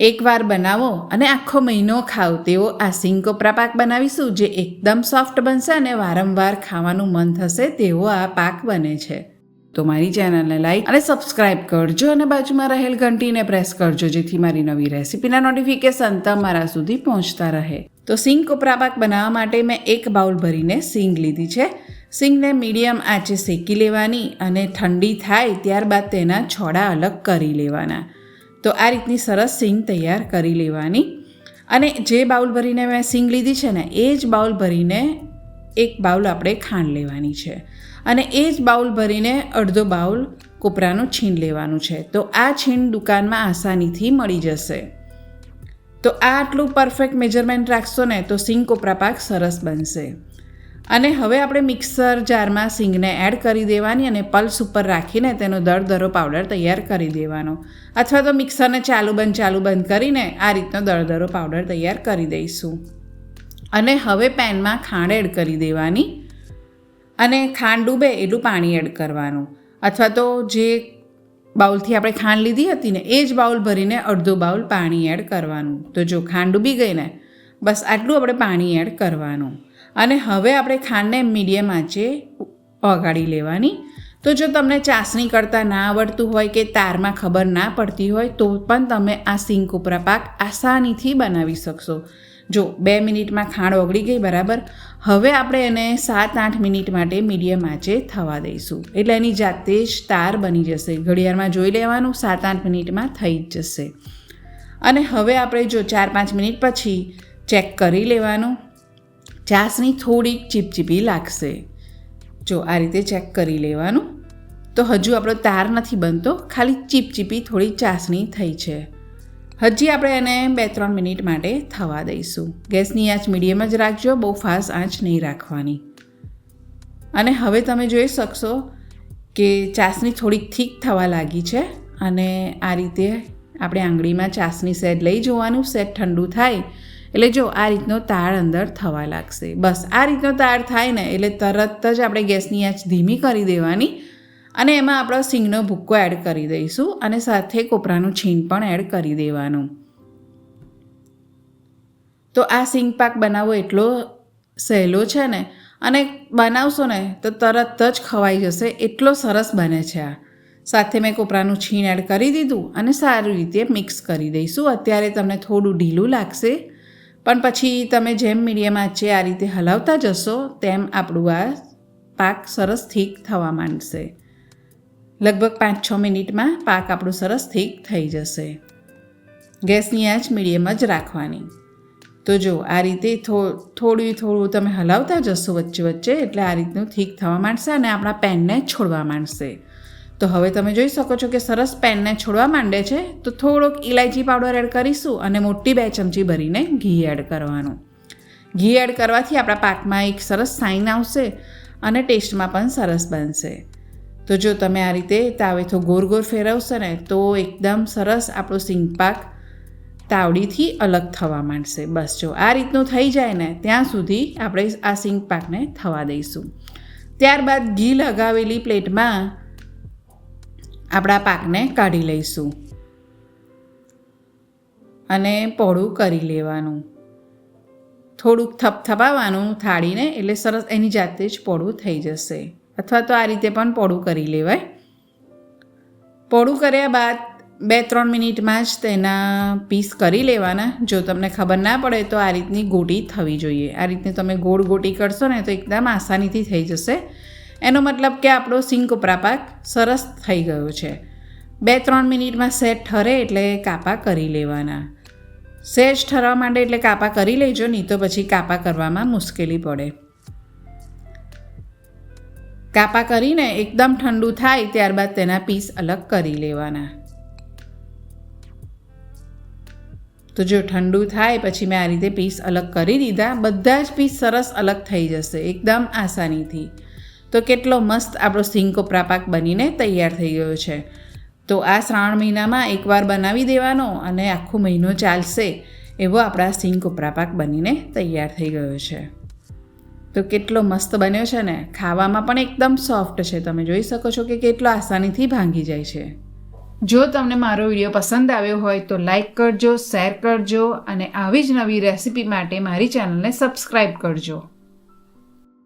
એકવાર બનાવો અને આખો મહિનો ખાઓ. તેવો આ સિંગ કોપરા પાક બનાવીશું જે એકદમ સોફ્ટ બનશે અને વારંવાર ખાવાનું મન થશે તેવો આ પાક બને છે. તો મારી ચેનલને લાઈક અને સબસ્ક્રાઇબ કરજો અને બાજુમાં રહેલ ઘંટીને પ્રેસ કરજો જેથી મારી નવી રેસીપીના નોટિફિકેશન તમારા સુધી પહોંચતા રહે. તો સિંગ કોપરા પાક બનાવવા માટે મેં એક બાઉલ ભરીને સિંગ લીધી છે. સિંગને મીડિયમ આંચે શેકી લેવાની અને ઠંડી થાય ત્યારબાદ તેના છોડા અલગ કરી લેવાના. તો આ રીતની સરસ સિંગ તૈયાર કરી લેવાની. અને જે બાઉલ ભરીને મેં સિંગ લીધી છે ને, એ જ બાઉલ ભરીને એક બાઉલ આપણે ખાંડ લેવાની છે. અને એ જ બાઉલ ભરીને અડધો બાઉલ કોપરાનું છીણ લેવાનું છે. તો આ છીણ દુકાનમાં આસાનીથી મળી જશે. તો આ આટલું પરફેક્ટ મેજરમેન્ટ રાખશો ને, તો સિંગ કોપરા પાક સરસ બનશે. અને હવે આપણે મિક્સર જારમાં સિંગને એડ કરી દેવાની અને પલ્સ ઉપર રાખીને તેનો દળદરો પાવડર તૈયાર કરી દેવાનો. અથવા તો મિક્સરને ચાલુ બંધ ચાલુ બંધ કરીને આ રીતનો દરદરો પાવડર તૈયાર કરી દઈશું. અને હવે પેનમાં ખાંડ એડ કરી દેવાની અને ખાંડ ડૂબે એટલું પાણી એડ કરવાનું. અથવા તો જે બાઉલથી આપણે ખાંડ લીધી હતી ને, એ જ બાઉલ ભરીને અડધો બાઉલ પાણી એડ કરવાનું. તો જો ખાંડ ડૂબી ગઈ ને, બસ આટલું આપણે પાણી એડ કરવાનું. અને હવે આપણે ખાંડને મીડિયમ આંચે ઓગાળી લેવાની. તો જો તમને ચાસણી કરતાં ના આવડતું હોય કે તારમાં ખબર ના પડતી હોય, તો પણ તમે આ સિંક કોપરા પાક આસાનીથી બનાવી શકશો. જો બે મિનિટમાં ખાંડ ઓગળી ગઈ, બરાબર? હવે આપણે એને સાત આઠ મિનિટ માટે મીડિયમ આંચે થવા દઈશું. એટલે એની જાતે જ તાર બની જશે. ઘડિયાળમાં જોઈ લેવાનું, સાત આઠ મિનિટમાં થઈ જ જશે. અને હવે આપણે જો ચાર પાંચ મિનિટ પછી ચેક કરી લેવાનું. ચાસણી થોડીક ચીપચીપી લાગશે. જો આ રીતે ચેક કરી લેવાનું, તો હજુ આપણો તાર નથી બનતો, ખાલી ચીપચીપી થોડી ચાસણી થઈ છે. હજી આપણે એને બે ત્રણ મિનિટ માટે થવા દઈશું. ગેસની આંચ મીડિયમ જ રાખજો, બહુ ફાસ્ટ આંચ નહીં રાખવાની. અને હવે તમે જોઈ શકશો કે ચાસણી થોડીક થીક થવા લાગી છે અને આ રીતે આપણે આંગળીમાં ચાસણી સેટ લઈ જોવાનું, સેટ ઠંડુ થાય એટલે જો આ રીતનો તાળ અંદર થવા લાગશે. બસ, આ રીતનો તાળ થાય ને એટલે તરત જ આપણે ગેસની આંચ ધીમી કરી દેવાની અને એમાં આપણો સિંગનો ભૂક્કો એડ કરી દઈશું અને સાથે કોપરાનું છીણ પણ એડ કરી દેવાનું. તો આ સિંગ પાક બનાવવો એટલો સહેલો છે ને અને બનાવશો ને તો તરત જ ખવાઈ જશે, એટલો સરસ બને છે આ. સાથે મેં કોપરાનું છીણ એડ કરી દીધું અને સારી રીતે મિક્સ કરી દઈશું. અત્યારે તમને થોડું ઢીલું લાગશે પણ પછી તમે જેમ મીડિયમ આંચે આ રીતે હલાવતા જશો, તેમ આપણું આ પાક સરસ થીક થવા માંડશે. લગભગ પાંચ છ મિનિટમાં પાક આપણું સરસ થીક થઈ જશે. ગેસની આંચ મીડિયમ જ રાખવાની. તો જો, આ રીતે થોડું થોડું તમે હલાવતા જશો વચ્ચે વચ્ચે, એટલે આ રીતનું થીક થવા માંડશે અને આપણા પેનને છોડવા માંડશે. તો હવે તમે જોઈ શકો છો કે સરસ પેનને છોડવા માંડે છે. તો થોડોક ઇલાયચી પાવડર એડ કરીશું અને મોટી બે ચમચી ભરીને ઘી એડ કરવાનું. ઘી એડ કરવાથી આપણા પાકમાં એક સરસ સાઇન આવશે અને ટેસ્ટમાં પણ સરસ બનશે. તો જો તમે આ રીતે તાવેથો ગોર ગોર ફેરવશો ને, તો એકદમ સરસ આપણો સિંગ પાક તાવડીથી અલગ થવા માંડશે. બસ જો આ રીતનું થઈ જાય ને, ત્યાં સુધી આપણે આ સિંગ પાકને થવા દઈશું. ત્યારબાદ ઘી લગાવેલી પ્લેટમાં આપણા પાકને કાઢી લઈશું. અને પોળું કરી લેવાનું. થોડુંક થપથપાવવાનું થાળીને એટલે સરસ એની જાતે જ પોળું થઈ જશે. અથવા તો આ રીતે પણ પોળું કરી લેવાય. પોળું કર્યા બાદ બે ત્રણ મિનિટમાં જ તેના પીસ કરી લેવાના. જો તમને ખબર ના પડે તો આ રીતની ગોટી થવી જોઈએ. આ રીતની તમે ગોળ ગોટી કરશો ને તો એકદમ આસાનીથી થઈ જશે. એનો મતલબ કે આપણો સિંગ કોપરા પાક સરસ થઈ ગયો છે. બે ત્રણ મિનિટમાં સેટ ઠરે એટલે કાપા કરી લેવાના. સેજ ઠરવા માંડે એટલે કાપા કરી લેજો, નહીં તો પછી કાપા કરવામાં મુશ્કેલી પડે. કાપા કરીને એકદમ ઠંડુ થાય ત્યારબાદ તેના પીસ અલગ કરી લેવાના. તો જો ઠંડુ થાય પછી મેં આ રીતે પીસ અલગ કરી દીધા. બધા જ પીસ સરસ અલગ થઈ જશે, એકદમ આસાનીથી. તો કેટલો મસ્ત આપણો સિંગ કોપરા પાક બનીને તૈયાર થઈ ગયો છે. તો આ શ્રાવણ મહિનામાં એકવાર બનાવી દેવાનો અને આખો મહિનો ચાલશે એવો આપણા સિંગ કોપરા પાક બનીને તૈયાર થઈ ગયો છે. તો કેટલો મસ્ત બન્યો છે ને? ખાવામાં પણ એકદમ સોફ્ટ છે. તમે જોઈ શકો છો કે કેટલો આસાનીથી ભાંગી જાય છે. જો તમને મારો વીડિયો પસંદ આવ્યો હોય તો લાઇક કરજો, શેર કરજો અને આવી જ નવી રેસિપી માટે મારી ચેનલને સબસ્ક્રાઈબ કરજો.